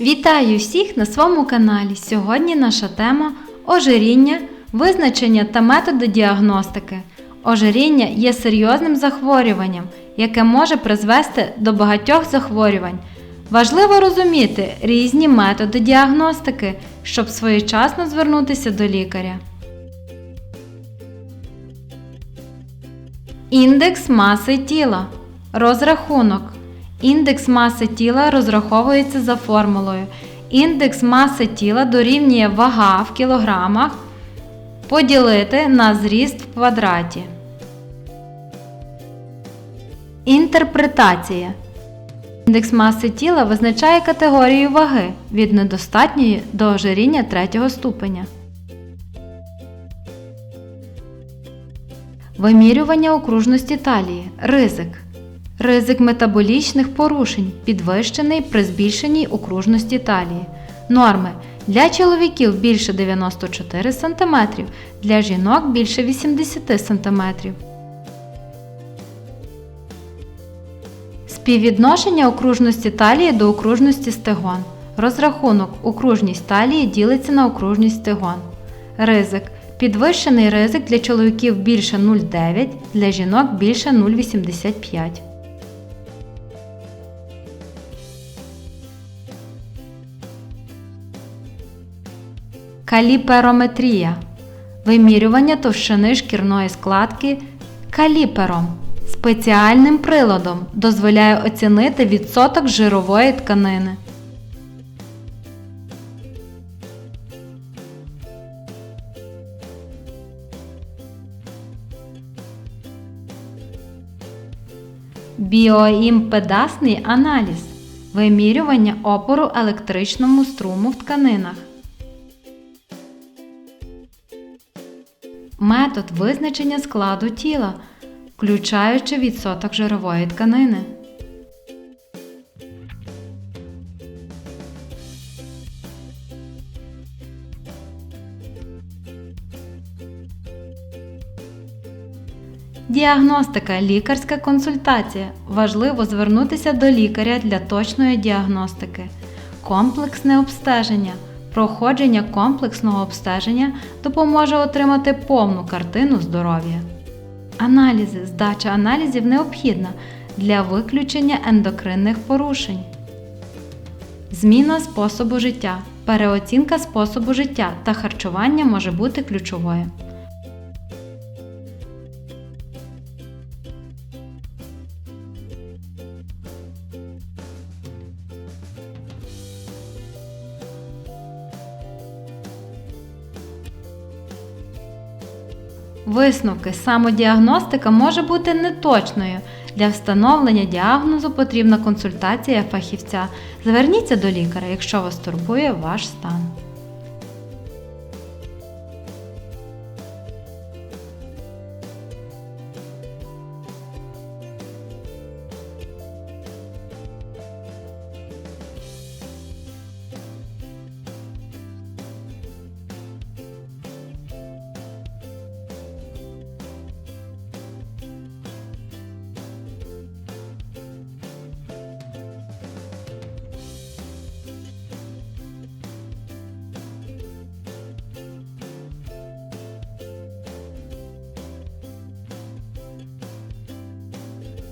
Вітаю всіх на своєму каналі. Сьогодні наша тема ожиріння, визначення та методи діагностики. Ожиріння є серйозним захворюванням, яке може призвести до багатьох захворювань. Важливо розуміти різні методи діагностики, щоб своєчасно звернутися до лікаря. Індекс маси тіла. Розрахунок. Індекс маси тіла розраховується за формулою. Індекс маси тіла дорівнює вага в кілограмах поділити на зріст в квадраті. Інтерпретація. Індекс маси тіла визначає категорію ваги від недостатньої до ожиріння третього ступеня. Вимірювання окружності талії. Ризик. Ризик метаболічних порушень підвищений при збільшеній окружності талії. Норми. Для чоловіків більше 94 см, для жінок більше 80 см. Співвідношення окружності талії до окружності стегон. Розрахунок окружність талії ділиться на окружність стегон. Ризик. Підвищений ризик для чоловіків більше 0,9, для жінок більше 0,85. Каліперометрія. Вимірювання товщини шкірної складки каліпером. Спеціальним приладом дозволяє оцінити відсоток жирової тканини. Біоімпедасний аналіз вимірювання опору електричному струму в тканинах. Метод визначення складу тіла, включаючи відсоток жирової тканини. Діагностика лікарська консультація. Важливо звернутися до лікаря для точної діагностики. Комплексне обстеження. Проходження комплексного обстеження допоможе отримати повну картину здоров'я. Аналізи. Здача аналізів необхідна для виключення ендокринних порушень. Зміна способу життя. Переоцінка способу життя та харчування може бути ключовою. Висновки самодіагностика може бути неточною. Для встановлення діагнозу потрібна консультація фахівця. Зверніться до лікаря, якщо вас турбує ваш стан.